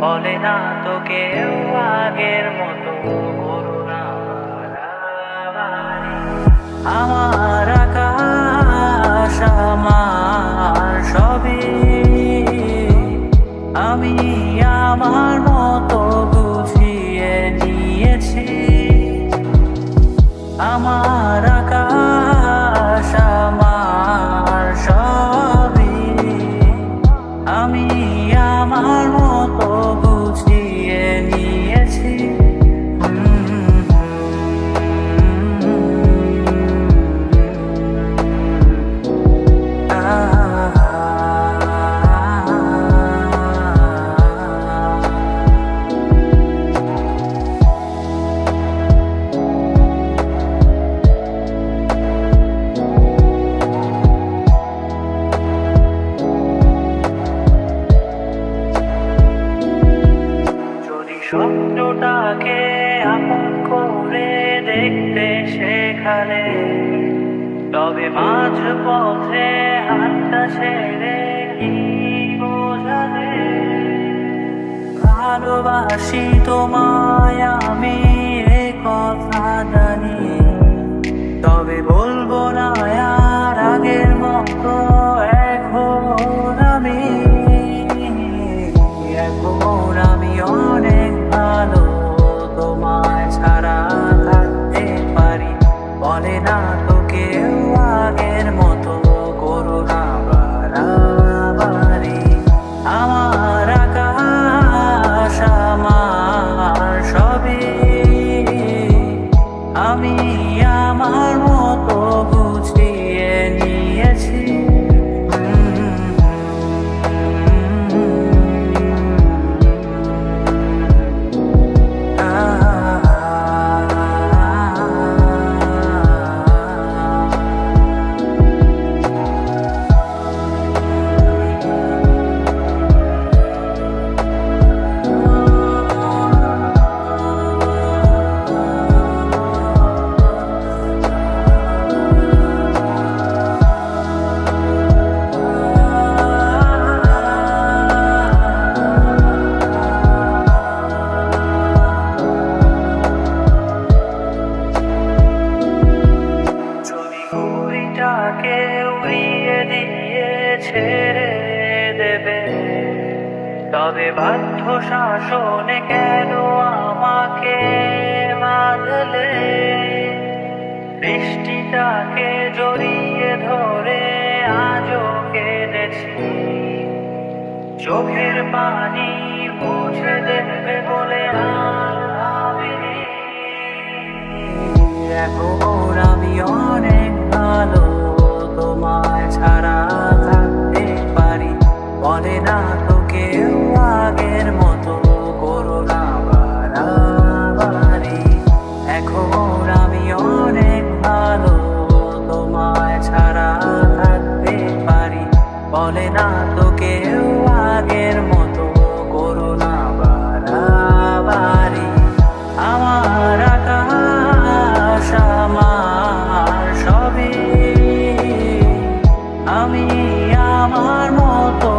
বলে না তো কেউ আগের মতো আমার আকাশ, আমার সবই। আমি আমার মতো বুঝিয়ে নিয়েছি। আমার স্বপ্নটাকে আপন করে দেখতে শেখালে তবে মাঝ পথে হাতটা ছেড়ে কি বোঝালে ভালোবাসি তোমায় আমি। না তো কেউ আগের মতো ঘুড়িটাকে উড়িয়ে দিয়ে ছেড়ে দেবে। তবে বাধ্য শাসনে কেন আমাকে বাঁধলে? বৃষ্টিটাকে জড়িয়ে ধরে আজও কেঁদেছি। চোখের পানি মুছে দেবে বলে আর এখন আমি অনেক আমি আমার মতো